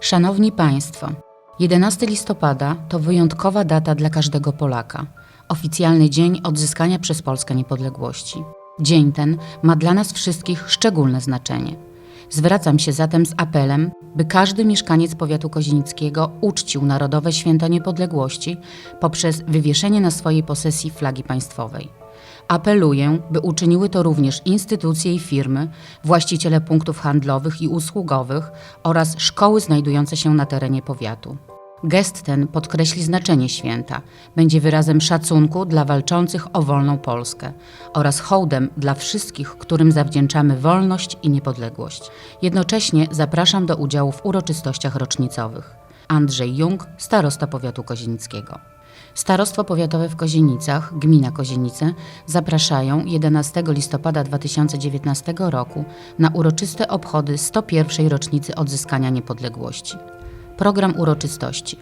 Szanowni Państwo, 11 listopada to wyjątkowa data dla każdego Polaka. Oficjalny dzień odzyskania przez Polskę niepodległości. Dzień ten ma dla nas wszystkich szczególne znaczenie. Zwracam się zatem z apelem, by każdy mieszkaniec powiatu kozinickiego uczcił Narodowe Święto Niepodległości poprzez wywieszenie na swojej posesji flagi państwowej. Apeluję, by uczyniły to również instytucje i firmy, właściciele punktów handlowych i usługowych oraz szkoły znajdujące się na terenie powiatu. Gest ten podkreśli znaczenie święta, będzie wyrazem szacunku dla walczących o wolną Polskę oraz hołdem dla wszystkich, którym zawdzięczamy wolność i niepodległość. Jednocześnie zapraszam do udziału w uroczystościach rocznicowych. Andrzej Jung, starosta powiatu kozinickiego. Starostwo Powiatowe w Kozienicach, gmina Kozienice, zapraszają 11 listopada 2019 roku na uroczyste obchody 101. rocznicy odzyskania niepodległości. Program uroczystości.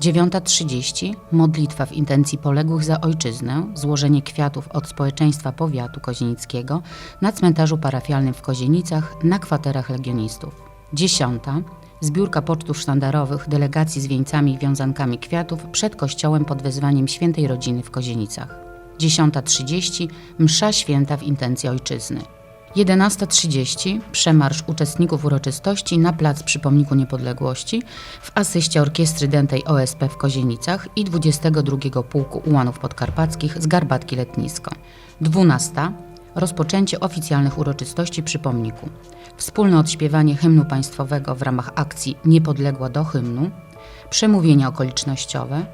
9.30 modlitwa w intencji poległych za ojczyznę, złożenie kwiatów od społeczeństwa powiatu kozienickiego na cmentarzu parafialnym w Kozienicach na kwaterach legionistów. 10. Zbiórka pocztów sztandarowych delegacji z wieńcami i wiązankami kwiatów przed kościołem pod wezwaniem świętej rodziny w Kozienicach. 10.30 Msza święta w intencji ojczyzny. 11.30 przemarsz uczestników uroczystości na plac przy Pomniku Niepodległości w asyście orkiestry dętej OSP w Kozienicach i 22 Pułku Ułanów Podkarpackich z Garbatki Letnisko. 12. Rozpoczęcie oficjalnych uroczystości przy pomniku. Wspólne odśpiewanie hymnu państwowego w ramach akcji Niepodległa do hymnu. Przemówienia okolicznościowe.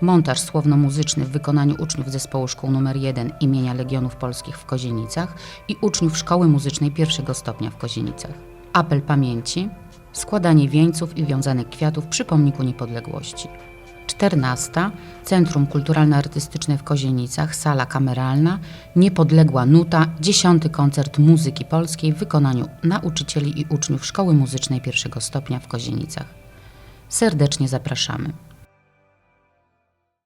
Montaż słowno-muzyczny w wykonaniu uczniów zespołu szkół nr 1 imienia Legionów Polskich w Kozienicach i uczniów Szkoły Muzycznej pierwszego stopnia w Kozienicach. Apel pamięci, składanie wieńców i wiązanych kwiatów przy pomniku niepodległości. 14. Centrum Kulturalno-Artystyczne w Kozienicach, sala kameralna, Niepodległa Nuta, 10. koncert muzyki polskiej w wykonaniu nauczycieli i uczniów Szkoły Muzycznej pierwszego stopnia w Kozienicach. Serdecznie zapraszamy.